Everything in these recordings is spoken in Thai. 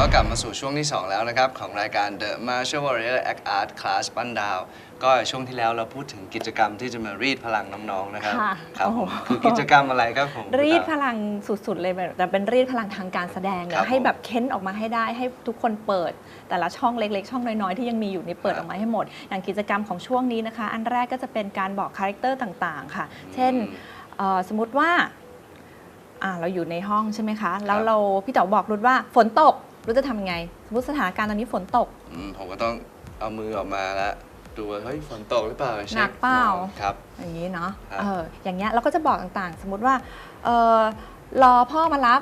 ก็กลับมาสู่ช่วงที่ 2 แล้วนะครับ ของรายการ The Martial Warrior Act Art Class ปั้นดาว ก็ช่วงที่แล้วเราพูดถึงกิจกรรมที่จะมารีดพลังน้องๆนะครับค่ะครับโอ้โหผมคือกิจกรรมอะไรครับผม รีดพลังสุดๆเลยแบบแต่เป็นรีดพลังทางการแสดงครัเนี่ยบให้ผมแบบเค้นออกมาให้ได้ให้ทุกคนเปิด แต่ละช่องเล็กๆ ช่องน้อยๆที่ยังมีอยู่นี่เปิดครัอบอกมาให้หมด อย่างกิจกรรมของช่วงนี้นะคะ อันแรกก็จะเป็นการบอกคาแรคเตอร์ต่างๆค่ะ เช่นเอ่อสมมติว่าอ่าเราอยู่ในห้องใช่ไหมคะ แล้วเราพี่เต๋อบอกรุดว่าฝนตก รุดจะทำยังไง สมมติสถานการณ์ตอนนี้ฝนตก อืมผมก็ต้องเอามือออกมาแล้วดูว่าเฮ้ยฝนตกหรือเปล่าช็คหนักเปล่ามองครับ อย่างนี้เนาะครับ เอออย่างเงี้ยเราก็จะบอกต่างๆ สมมุติว่าเออรอพ่อมารับ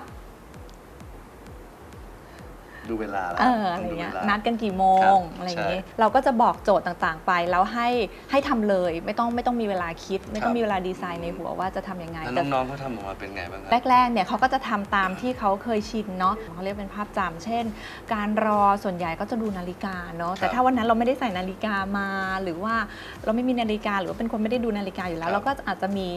ดูเวลาแล้วเอออะไรเงี้ยต้ดูวลานัดกันกี่โมครังบอะไรอย่างงี้ใช่เราก็จะบอกโจทย์ต่างๆ ไปแล้วให้ให้ทำเลยไม่ต้องไม่ต้องมีเวลาคิด ไม่ต้อคงรับมีเวลาดีไซน์ในหัวว่าจะทำยังไงแล้วแต่น้องๆเขาทำออกมาเป็นไงบ้างครับแรกๆเนี่ยเขาก็จะทำตามที่เขาเคยชินเนาะเขาเรียกเป็นภาพจำเช่น การรอส่วนใหญ่ก็จะดูนาฬิกาเนาะแต่ครับถ้าวันนั้นเราไม่ได้ใส่นาฬิกามา หรือว่าเราไม่มีนาฬิกาหรือว่าเป็นคนไม่ได้ดูนาฬิกาอยู่แล้ครัวบเราก็อาจจะมี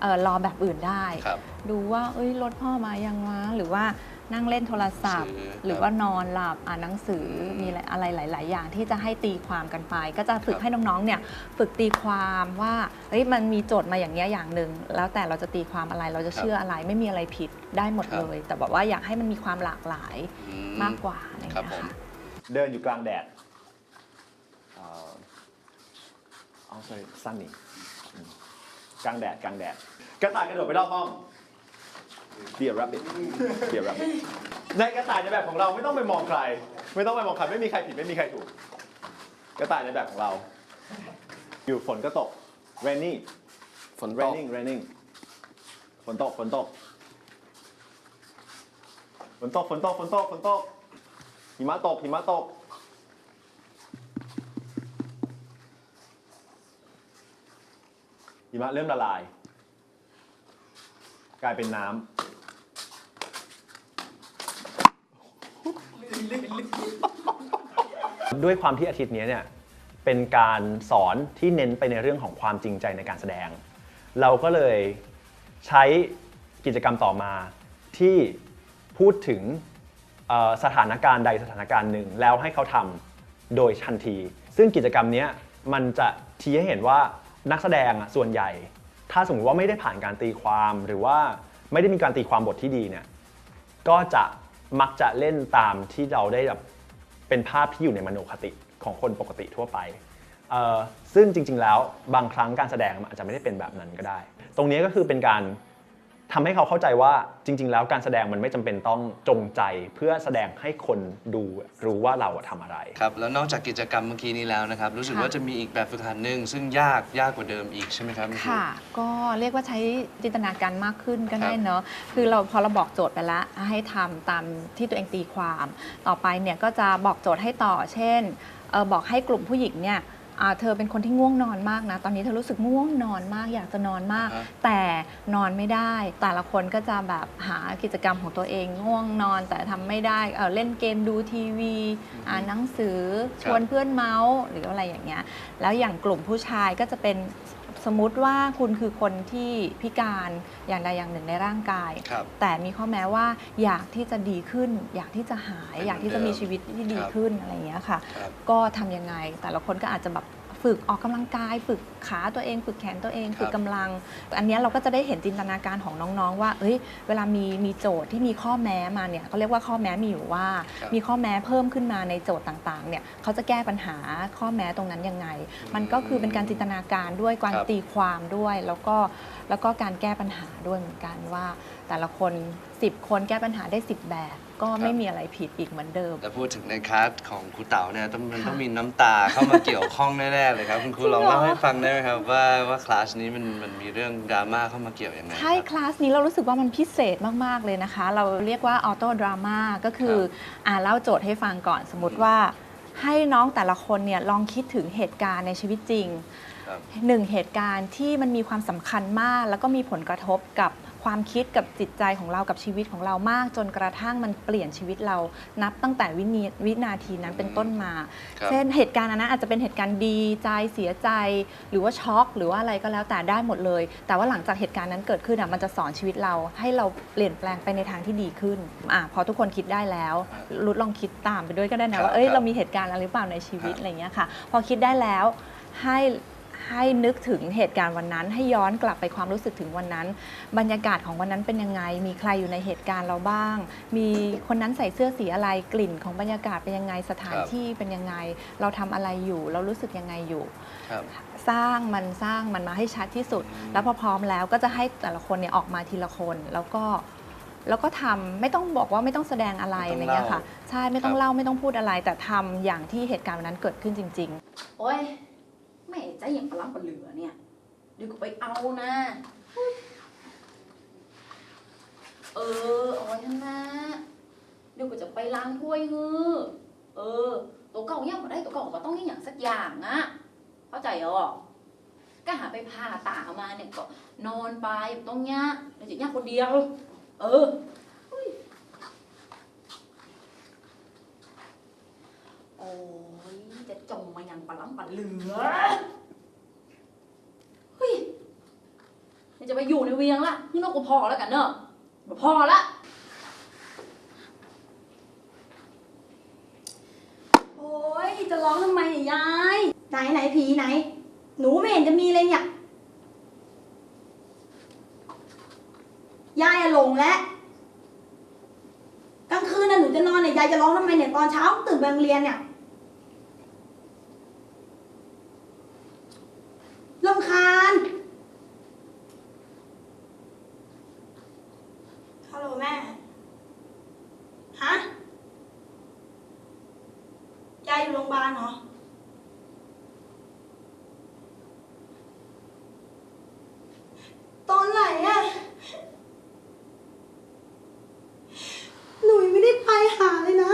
เอ่อรอแบบอื่นได้ครับดูว่าเอ้ยรถพ่อมายังวะหรือว่า นั่งเล่นโทรศัพท์ซื้อหรือว่านอนหลับอ่านหนังสือมีอะไรอะไรหลาย ๆ อย่างที่จะให้ตีความกันไป ก็จะฝึกครับให้น้อง ๆ เนี่ยฝึกตีความว่าเฮ้ยมันมีโจทย์มาอย่างเนี้ยอย่างหนึ่งแล้วแต่เราจะตีความอะไรเราจะเชื่ออะไรไม่มีอะไรผิดได้หมดครับเลย แต่แบบว่าอยากให้มันมีความหลากหลายอืมากกว่าอะไรอย่างครับเงี้ยผมค่ะเดินอยู่กลางแดด เอ่อเอา sorry sunny อืมกลางแดดกลางแดดกระต่ายกระโดดไปรอบห้อง be a rabbit be a rabbit ในกระต่ายในแบบของเราไม่ต้องไปมองใคร ไม่ต้องไปมองใครไม่มีใครผิดไม่มีใครถูก กระต่ายในแบบของเรา อยู่ฝนก็ตก rainy ฝนตก raining raining ฝนตกฝนตกฝนตกฝนตกฝนตกฝนตกหิมะตกหิมะตก หิมะเริ่มละลาย กลายเป็นน้ำ ด้วยความที่อาทิตย์นี้เนี่ยเป็นการสอนที่เน้นไปในเรื่องของความจริงใจในการแสดง เราก็เลยใช้กิจกรรมต่อมาที่พูดถึงสถานการณ์ใดสถานการณ์หนึ่งแล้วให้เขาทำโดยทันที ซึ่งกิจกรรมนี้มันจะชี้ให้เห็นว่านักแสดงส่วนใหญ่ ถ้าสมมติว่าไม่ได้ผ่านการตีความหรือว่าไม่ได้มีการตีความบทที่ดีเนี่ยก็จะ มักจะเล่นตามที่เราได้แบบเป็นภาพที่อยู่ในมโนคติของคนปกติทั่วไป ซึ่งจริงๆแล้วบางครั้งการแสดงอาจจะไม่ได้เป็นแบบนั้นก็ได้ ตรงนี้ก็คือเป็นการ ทำให้เขาเข้าใจว่าจริง ๆ แล้วการแสดงมันไม่จำเป็นต้องจงใจเพื่อแสดงให้คนดูรู้ว่าเราอะทำอะไร ครับ แล้วนอกจากกิจกรรมเมื่อกี้นี้แล้วนะครับ รู้สึกค่ะว่าจะมีอีกแบบฝึกหัดหนึ่งซึ่งยากยากกว่าเดิมอีกใช่ไหมครับณรูค่ะ ก็เรียกว่าใช้จินตนาการมากขึ้นก็ได้ครับเนาะคือเราพอเราบอกโจทย์ไปแล้วให้ทำตามที่ตัวเองตีความ ต่อไปเนี่ยก็จะบอกโจทย์ให้ต่อ เช่นเออบอกให้กลุ่มผู้หญิงเนี่ยอ่า เธอเป็นคนที่ง่วงนอนมากนะ ตอนนี้เธอรู้สึกง่วงนอนมาก อยากจะนอนมากอ่าฮะแต่นอนไม่ได้ แต่ละคนก็จะแบบหากิจกรรมของตัวเอง ง่วงนอนแต่ทำไม่ได้เอ่อเล่นเกมดูทีวีอ่านหนังสือชวนเพื่อนเมาส์หรืออะไรอย่างเงี้ยแล้วอย่างกลุ่มผู้ชายก็จะเป็น สมมติว่าคุณคือคนที่พิการอย่างใดอย่างหนึ่งในร่างกาย ครับแต่มีข้อแม้ว่าอยากที่จะดีขึ้น อยากที่จะหายเป็นอยากที่จะเหมืมีอนเดิมชีวิตที่ดีครับขึ้นอะไรอย่างเงี้ยค่ะ ครับ ก็ทำยังไงแต่ละคนก็อาจจะแบบ ฝึกออกกำลังกาย ฝึกขาตัวเอง ฝึกแขนตัวเองครับฝึกกำลัง อันเนี้ยเราก็จะได้เห็นจินตนาการของน้องๆ ว่า เอ้ย เวลามีมีโจทย์ที่มีข้อแม้มาเนี่ยเขาเรียกว่าข้อแม้มีอยู่ว่าครับมีข้อแม้เพิ่มขึ้นมาในโจทย์ต่างๆ เนี่ยเขาจะแก้ปัญหาข้อแม้ตรงนั้นยังไง มันก็คือเป็นการจินตนาการด้วยการครับตีความด้วย แล้วก็แล้วก็การแก้ปัญหาด้วยเหมือนกันว่า แต่ละคน 10 คนแก้ปัญหาได้ 10 แบบ ก็ไม่มีอะไรผิดอีกเหมือนเดิม แต่พูดถึงในคลาสของครูเต๋าเนี่ยต้องมันค่ะต้องมีน้ำตาเข้ามาเกี่ยวข้องแน่ๆเลยครับคุณครูจริงลองเหรอเล่าให้ฟังได้ไหมครับว่าว่าคลาสนี้มันมันมีเรื่องดราม่าเข้ามาเกี่ยวยังไงใช่ครับคลาสนี้เรารู้สึกว่ามันพิเศษมาก ๆ เลยนะคะ เราเรียกว่าออโต้ดราม่าก็คือครับอ่าเล่าโจทย์ให้ฟังก่อนสมมติว่า ให้น้องแต่ละคนเนี่ยลองคิดถึงเหตุการณ์ในชีวิตจริงครับ หนึ่งเหตุการณ์ที่มันมีความสำคัญมาก แล้วก็มีผลกระทบกับ ความคิดกับจิตใจของเรากับชีวิตของเรามาก จนกระทั่งมันเปลี่ยนชีวิตเรานับตั้งแต่วินิวินาทีนั้นเป็นต้นมา ครับ เช่นเหตุการณ์อันนั้นอาจจะเป็นเหตุการณ์ดีใจเสียใจ หรือว่าช็อก หรือว่าอะไรก็แล้วแต่ได้หมดเลย แต่ว่าหลังจากเหตุการณ์นั้นเกิดขึ้นอะมันจะสอนชีวิตเรา ให้เราเปลี่ยนแปลงไปในทางที่ดีขึ้นอะพอทุกคนคิดได้แล้วรุดลองคิดตามไปด้วยก็ได้ครันะบว่าเอ้ยครับ เรามีเหตุการณ์อะไรหรือเปล่าในชีวิตครับอะไรเงี้ยค่ะ พอคิดได้แล้วให้ ให้นึกถึงเหตุการณ์วันนั้น ให้ย้อนกลับไปความรู้สึกถึงวันนั้น บรรยากาศของวันนั้นเป็นยังไง มีใครอยู่ในเหตุการณ์เราบ้าง มีคนนั้นใส่เสื้อสีอะไรกลิ่นของบรรยากาศเป็นยังไงสถานครับที่เป็นยังไง เราทำอะไรอยู่ เรารู้สึกยังไงอยู่ครับสร้างมันสร้างมันมาให้ชัดที่สุด แล้วพอพร้อมแล้วก็จะให้แต่ละคนเนี่ยออกมาทีละคนแล้วก็แล้วก็ทำไม่ต้องบอกว่าไม่ต้องแสดงอะไรไม่อะไรต้องเงี้ยค่ะเล่าใช่ไม่ต้อคงรับเล่าไม่ต้องพูดอะไร แต่ทำอย่างที่เหตุการณ์วันนั้นเกิดขึ้นจริง ๆ โอ้ย แม่ใจอย่างปลาล้ำปลาเหลือเนี่ยเดี๋ยวก็ไปเอานะ เออเอาไว้ท่านนะเดี๋ยวก็จะไปล้างถ้วยเฮือเออ ตัวเก่ายังม่ได้ตัวเก่าก็ต้องนี่อย่างสักอย่างอะเข้าใจหรอก็หาไปผ่าตามาเนี่ยก็นอนไปต้องเนี้ยแล้วจะเนี้ยคนเดียว เอออุ๊ยโอ้ยจะจมมาอย่างปลาล้ำปลาเหลือ เฮ้ยนี่ จะไปอยู่ในเวียงละนี่นอกกูพอแล้วกันเนอะพอละ โอ้ยจะร้องทำไมเนี่ยยาย ไหนไหนผีไหน หนูไม่เห็นจะมีเลยเนี่ย ยายอะหลงแล้วกลางคืนน่ะหนูจะนอนเนี่ยยายจะร้องทำไมเนี่ยตอนเช้าตื่นไปโรงเรียนเนี่ยลำคาญฮัลโหลแม่ ฮะ ยายอยู่โรงพยา บาลเหรอ ตอนไหนอะหนูยังไม่ได้ไปหาเลยนะ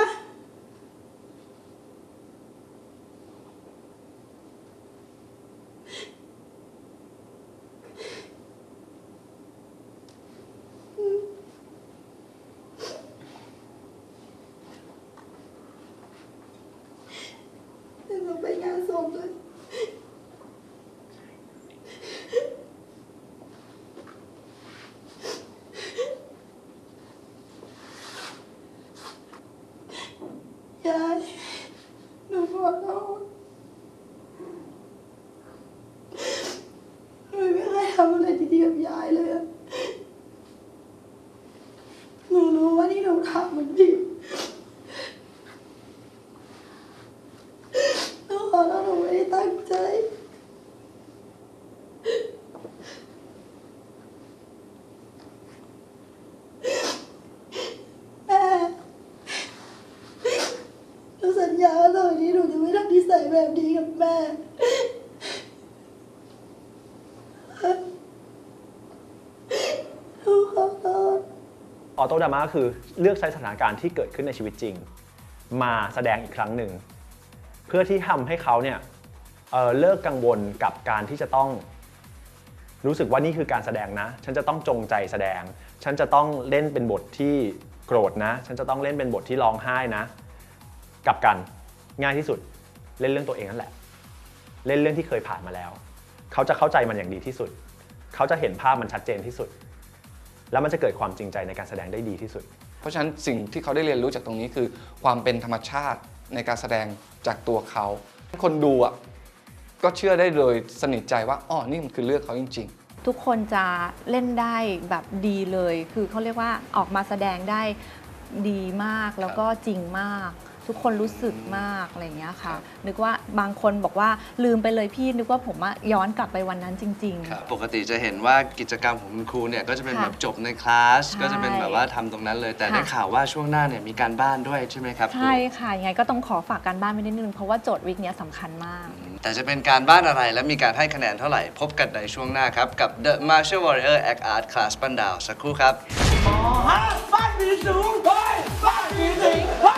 เดี๋ยายยายหนูขอโทษหนูไม่เคยทำอะไรดีๆกับยายเลยอะหนูรู้ว่าที่หนูทำมันผิดหนูขอโทษหนูไม่ได้ตั้งใจ แม่ หนูสัญญาว่าต่อไปนี้หนูจะไม่ทำนิ สัยแบบนี้กับแม่ขอโทษออโต้ดราม่าก็คือเลือกใช้สถานการณ์ที่เกิดขึ้นในชีวิตจริง มาแสดงอีกครั้งหนึ่ง เพื่อที่ทำให้เขาเนี่ยเเลิกกังวลกับการที่จะต้องรู้สึกว่านี่คือการแสดงนะ ฉันจะต้องจงใจแสดง ฉันจะต้องเล่นเป็นบทที่โกรธนะ ฉันจะต้องเล่นเป็นบทที่ร้องไห้นะ กลับกันง่ายที่สุด เล่นเรื่องตัวเองนั่นแหละ เล่นเรื่องที่เคยผ่านมาแล้ว เขาจะเข้าใจมันอย่างดีที่สุด เขาจะเห็นภาพมันชัดเจนที่สุด แล้วมันจะเกิดความจริงใจในการแสดงได้ดีที่สุด เพราะฉะนั้นสิ่งที่เขาได้เรียนรู้จากตรงนี้คือ ความเป็นธรรมชาติในการแสดงจากตัวเขา คนดูอะก็เชื่อได้เลยสนิทใจว่าอ๋อนี่มันคือเลือกเขาจริง ๆ ทุกคนจะเล่นได้แบบดีเลย คือเขาเรียกว่าออกมาแสดงได้ดีมากแล้วก็จริงมาก ทุกคนรู้สึกมากอะไรอย่างเงี้ยค่ะ นึกว่าบางคนบอกว่าลืมไปเลยพี่นึกว่าผมอะย้อนกลับไปวันนั้นจริง ครับปกติจะเห็นว่ากิจกรรมของคุณครูเนี่ยก็จะเป็นค่ะแบบจบในคลาสใช่ก็จะเป็นแบบว่าทำตรงนั้นเลย แต่ค่ะ ได้ข่าวว่าช่วงหน้าเนี่ยมีการบ้านด้วยใช่ไหมครับครูใช่ค่ะยังไงก็ต้องขอฝากการบ้านไว้นิดนึง เพราะว่าโจทย์วิกเนี้ยสำคัญมาก แต่จะเป็นการบ้านอะไรและมีการให้คะแนนเท่าไหร่ พบกันในช่วงหน้าครับ กับ The Martial Warrior Act Art Class ปั้นดาวสักครู่ครับบ้านมีสูงไปบ้านมีสิงไปทุกแม่